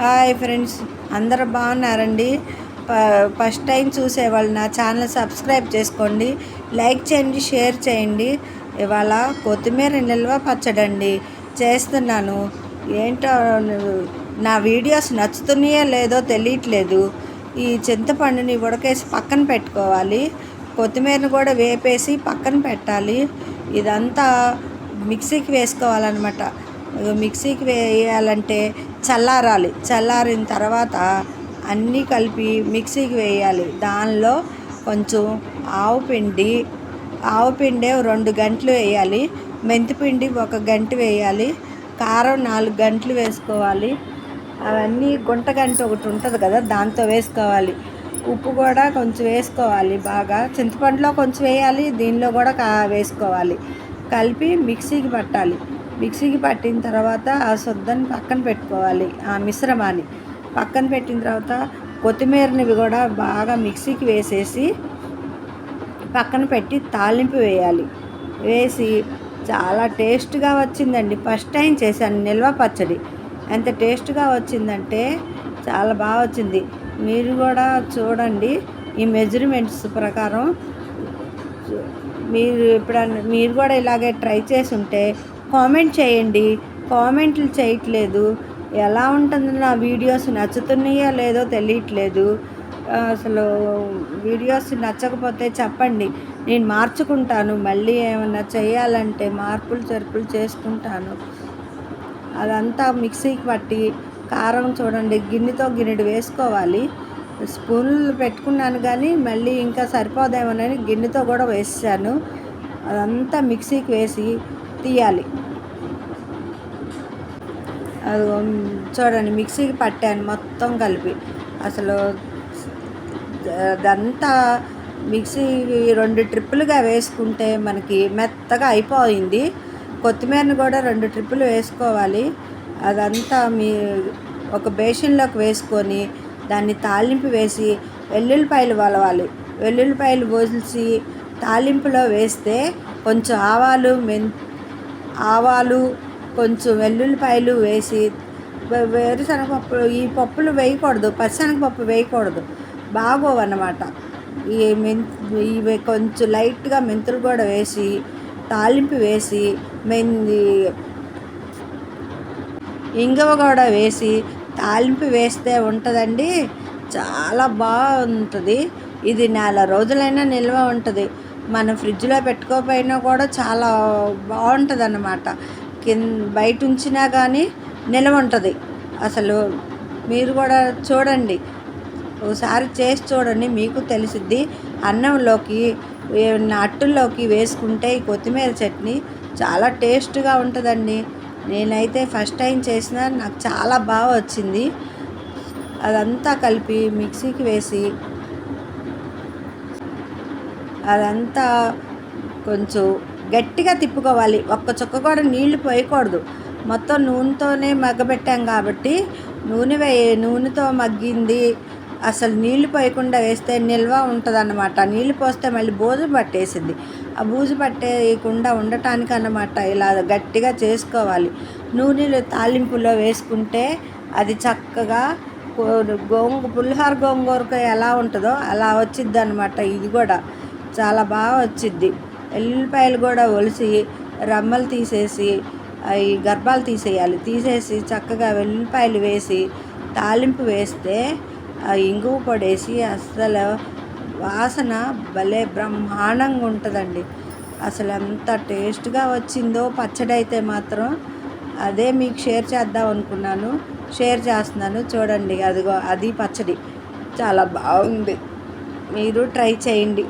Hi friends. అందరు బాగున్నారండి? ప- ఫస్ట్ టైం చూసేవాళ్ళు నా ఛానల్ సబ్స్క్రైబ్ చేసుకోండి. లైక్ చేయండి షేర్ చేయండి. ఇవాళ కొత్తిమీర నిల్వ పచ్చడండి. చేస్తున్నాను. ఏంటో నా వీడియోస్ నచ్చుతున్నాయో లేదో తెలియట్లేదు. ఈ చింతపండుని ఉడకేసి పక్కన పెట్టుకోవాలి. కొత్తిమీరని కూడా వేపేసి పక్కన పెట్టాలి. ఇదంతా మిక్సీకి వేసుకోవాలన్నమాట. మిక్సీకి వేయాలంటే చల్లారాలి. చల్లారిన తర్వాత అన్నీ కలిపి మిక్సీకి వేయాలి. దానిలో కొంచెం ఆవు పిండి ఆవు పిండి రెండు గంటలు వేయాలి. మెంతిపిండి ఒక గంట వేయాలి. కారం నాలుగు గంటలు వేసుకోవాలి. అవన్నీ గుంట గంట ఒకటి ఉంటుంది కదా దాంతో వేసుకోవాలి. ఉప్పు కూడా కొంచెం వేసుకోవాలి బాగా. చింతపండులో కొంచెం వేయాలి దీనిలో కూడా కా వేసుకోవాలి. కలిపి మిక్సీకి పట్టాలి. మిక్సీకి పట్టిన తర్వాత ఆ సొద్దని పక్కన పెట్టుకోవాలి ఆ మిశ్రమాన్ని. పక్కన పెట్టిన తర్వాత కొత్తిమీరని కూడా బాగా మిక్సీకి వేసేసి పక్కన పెట్టి తాలింపు వేయాలి. వేసి చాలా టేస్ట్గా వచ్చిందండి. ఫస్ట్ టైం చేశాను నిల్వ పచ్చడి. ఎంత టేస్ట్గా వచ్చిందంటే చాలా బాగా వచ్చింది. మీరు కూడా చూడండి ఈ మెజర్మెంట్స్ ప్రకారం. మీరు ఎప్పుడన్నా మీరు కూడా ఇలాగే ట్రై చేసి ఉంటే కామెంట్ చేయండి. కామెంట్లు చేయట్లేదు. ఎలా ఉంటుంది నా వీడియోస్ నచ్చుతున్నాయో లేదో తెలియట్లేదు. అసలు వీడియోస్ నచ్చకపోతే చెప్పండి. నేను మార్చుకుంటాను. మళ్ళీ ఏమన్నా చేయాలంటే మార్పులు చెరుపులు చేసుకుంటాను. అదంతా మిక్సీకి పట్టి కారం చూడండి గిన్నెతో గిన్నెడు వేసుకోవాలి. స్పూన్లు పెట్టుకున్నాను కానీ మళ్ళీ ఇంకా సరిపోదేమోనని గిన్నెతో కూడా వేసాను. అదంతా మిక్సీకి వేసి తీయాలి. అది చూడండి మిక్సీకి పట్టాను మొత్తం కలిపి. అసలు అదంతా మిక్సీ రెండు ట్రిప్పులుగా వేసుకుంటే మనకి మెత్తగా అయిపోయింది. కొత్తిమీరని కూడా రెండు ట్రిప్పులు వేసుకోవాలి. అదంతా మీ ఒక బేషన్లోకి వేసుకొని దాన్ని తాలింపు వేసి వెల్లుల్లిపాయలు వలవాలి. వెల్లుల్లిపాయలు పోసి తాలింపులో వేస్తే కొంచెం ఆవాలు మెంతి ఆవాలు కొంచెం వెల్లుల్లిపాయలు వేసి వేరుశనగపప్పు ఈ పప్పులు వేయకూడదు పప్పు వేయకూడదు. బాగోవన్నమాట. ఈ మెంత్ ఇవి కొంచెం లైట్గా మెంతులు కూడా వేసి తాలింపు వేసి మెంది ఇంగువ కూడా వేసి తాలింపు వేస్తే ఉంటుందండి. చాలా బాగుంటుంది. ఇది నెల రోజులైనా నిల్వ ఉంటుంది. మనం ఫ్రిడ్జ్లో పెట్టుకోకపోయినా కూడా చాలా బాగుంటుంది అన్నమాట కింద బయట ఉంచినా కానీ నిల్వ ఉంటుంది. అసలు మీరు కూడా చూడండి. ఒకసారి చేసి చూడండి. మీకు తెలిసిద్ది. అన్నంలోకి అట్టుల్లోకి వేసుకుంటే ఈ కొత్తిమీర చట్నీ చాలా టేస్ట్గా ఉంటుందండి. నేనైతే ఫస్ట్ టైం చేసిన నాకు చాలా బాగా వచ్చింది. అదంతా కలిపి మిక్సీకి వేసి అదంతా కొంచెం గట్టిగా తిప్పుకోవాలి. ఒక్క చుక్క కూడా నీళ్ళు పోయకూడదు. మొత్తం నూనెతోనే మగ్గబెట్టాం కాబట్టి నూనె వే నూనెతో మగ్గింది. అసలు నీళ్ళు పోయకుండా వేస్తే నిల్వ ఉంటుంది అన్నమాట నీళ్ళు పోస్తే మళ్ళీ బూజు పట్టేసింది. ఆ బూజు పట్టేయకుండా ఉండటానికి అన్నమాట ఇలా గట్టిగా చేసుకోవాలి. నూనెలు తాలింపులో వేసుకుంటే అది చక్కగా గోంగు పులిహార గోంగూరకు ఎలా ఉంటుందో అలా వచ్చిద్ది అనమాట ఇది కూడా చాలా బాగా వచ్చిద్ది. ఎల్లిపాయలు కూడా ఒలిసి రమ్మలు తీసేసి అవి గర్భాలు తీసేయాలి. తీసేసి చక్కగా వెల్లిపాయలు వేసి తాలింపు వేస్తే ఆ ఇంగువ పొడేసి అసలు వాసన భలే బ్రహ్మాండంగా ఉంటుందండి. అసలు ఎంత టేస్ట్గా వచ్చిందో పచ్చడి అయితే మాత్రం. అదే మీకు షేర్ చేద్దాం అనుకున్నాను. షేర్ చేస్తున్నాను. చూడండి అదిగో అది పచ్చడి. చాలా బాగుంది. మీరు ట్రై చేయండి.